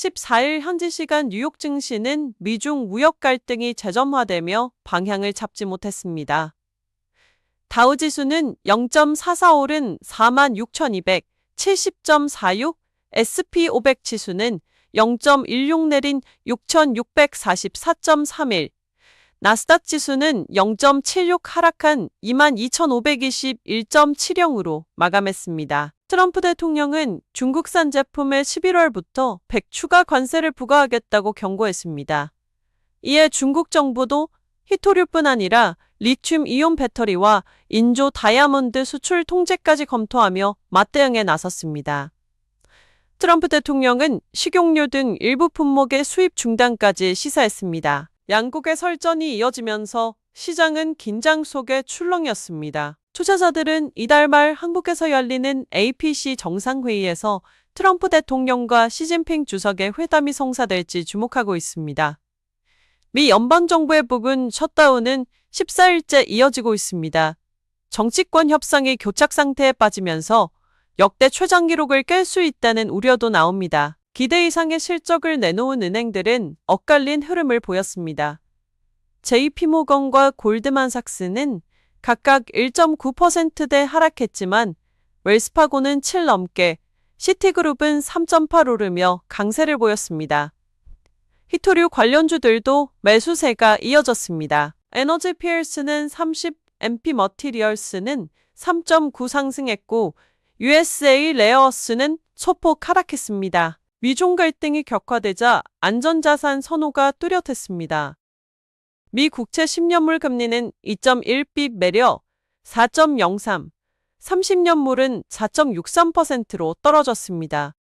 14일 현지 시간 뉴욕 증시는 미중 무역 갈등이 재점화되며 방향을 잡지 못했습니다. 다우 지수는 0.44 오른 46,270.46, SP500 지수는 0.16 내린 6,644.31, 나스닥 지수는 0.76 하락한 22,521.70으로 마감했습니다. 트럼프 대통령은 중국산 제품에 11월부터 100 추가 관세를 부과하겠다고 경고했습니다. 이에 중국 정부도 히토류뿐 아니라 리튬 이온 배터리와 인조 다이아몬드 수출 통제까지 검토하며 맞대응에 나섰습니다. 트럼프 대통령은 식용유 등 일부 품목의 수입 중단까지 시사했습니다. 양국의 설전이 이어지면서 시장은 긴장 속에 출렁였습니다. 투자자들은 이달 말 한국에서 열리는 APC 정상회의에서 트럼프 대통령과 시진핑 주석의 회담이 성사될지 주목하고 있습니다. 미 연방정부의 부분 셧다운은 14일째 이어지고 있습니다. 정치권 협상이 교착 상태에 빠지면서 역대 최장 기록을 깰 수 있다는 우려도 나옵니다. 기대 이상의 실적을 내놓은 은행들은 엇갈린 흐름을 보였습니다. JP모건과 골드만삭스는 각각 1.9%대 하락했지만 웰스파고는 7 넘게, 시티그룹은 3.8 오르며 강세를 보였습니다. 히토류 관련주들도 매수세가 이어졌습니다. 에너지 피얼스는 30, MP 머티리얼스는 3.9 상승했고 USA 레어어스는 소폭 하락했습니다. 미중 갈등이 격화되자 안전자산 선호가 뚜렷했습니다. 미 국채 10년물 금리는 2.1빗 매려 4.03, 30년물은 4.63%로 떨어졌습니다.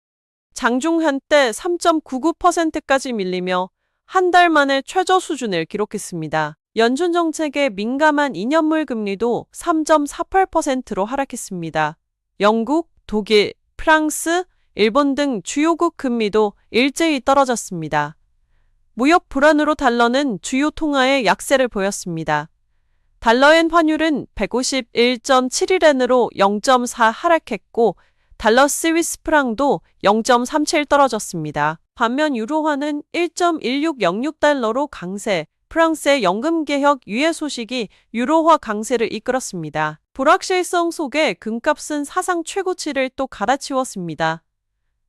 장중 한때 3.99%까지 밀리며 한 달 만에 최저 수준을 기록했습니다. 연준 정책에 민감한 2년물 금리도 3.48%로 하락했습니다. 영국, 독일, 프랑스, 일본 등 주요국 금리도 일제히 떨어졌습니다. 무역 불안으로 달러는 주요 통화에 약세를 보였습니다. 달러엔 환율은 151.71엔으로 0.4 하락했고 달러 스위스 프랑도 0.37 떨어졌습니다. 반면 유로화는 1.1606달러로 강세, 프랑스의 연금 개혁 유예 소식이 유로화 강세를 이끌었습니다. 불확실성 속에 금값은 사상 최고치를 또 갈아치웠습니다.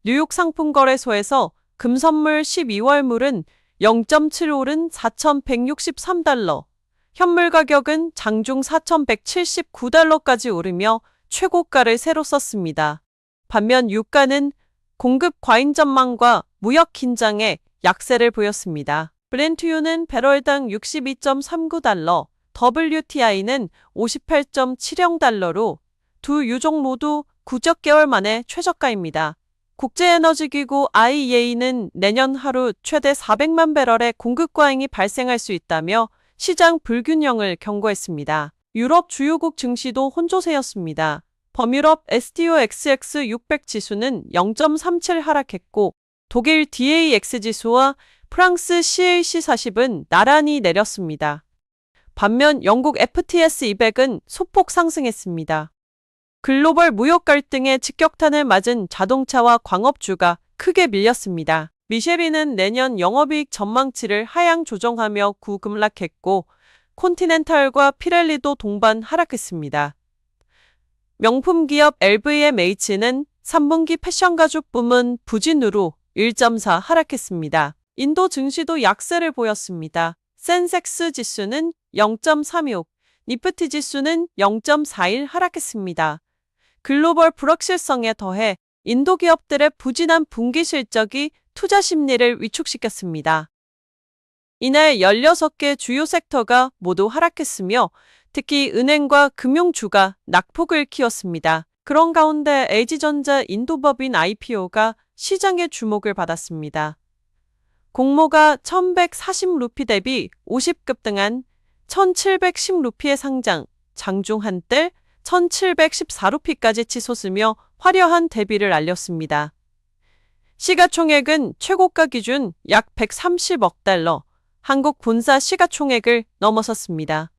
뉴욕 상품거래소에서 금선물 12월물은 0.7 오른 4,163달러, 현물 가격은 장중 4,179달러까지 오르며 최고가를 새로 썼습니다. 반면 유가는 공급 과잉 전망과 무역 긴장에 약세를 보였습니다. 브렌트유는 배럴당 62.39달러, WTI는 58.70달러로 두 유종 모두 9적 개월 만에 최저가입니다. 국제에너지기구 IEA는 내년 하루 최대 400만 배럴의 공급 과잉이 발생할 수 있다며 시장 불균형을 경고했습니다. 유럽 주요국 증시도 혼조세였습니다. 범유럽 STOXX 600 지수는 0.37 하락했고 독일 DAX 지수와 프랑스 CAC 40은 나란히 내렸습니다. 반면 영국 FTS 200은 소폭 상승했습니다. 글로벌 무역 갈등에 직격탄을 맞은 자동차와 광업주가 크게 밀렸습니다. 미쉐리는 내년 영업이익 전망치를 하향 조정하며 구급락했고 콘티넨탈과 피렐리도 동반 하락했습니다. 명품 기업 LVMH는 3분기 패션 가죽 부문 부진으로 1.4 하락했습니다. 인도 증시도 약세를 보였습니다. 센섹스 지수는 0.36, 니프티 지수는 0.41 하락했습니다. 글로벌 불확실성에 더해 인도 기업들의 부진한 분기 실적이 투자 심리를 위축시켰습니다. 이날 16개 주요 섹터가 모두 하락했으며 특히 은행과 금융주가 낙폭을 키웠습니다. 그런 가운데 LG전자 인도법인 IPO가 시장의 주목을 받았습니다. 공모가 1140루피 대비 50급등한 1710루피의 상장, 장중 한때 1714루피까지 치솟으며 화려한 대비를 알렸습니다. 시가총액은 최고가 기준 약 130억 달러, 한국 본사 시가총액을 넘어섰습니다.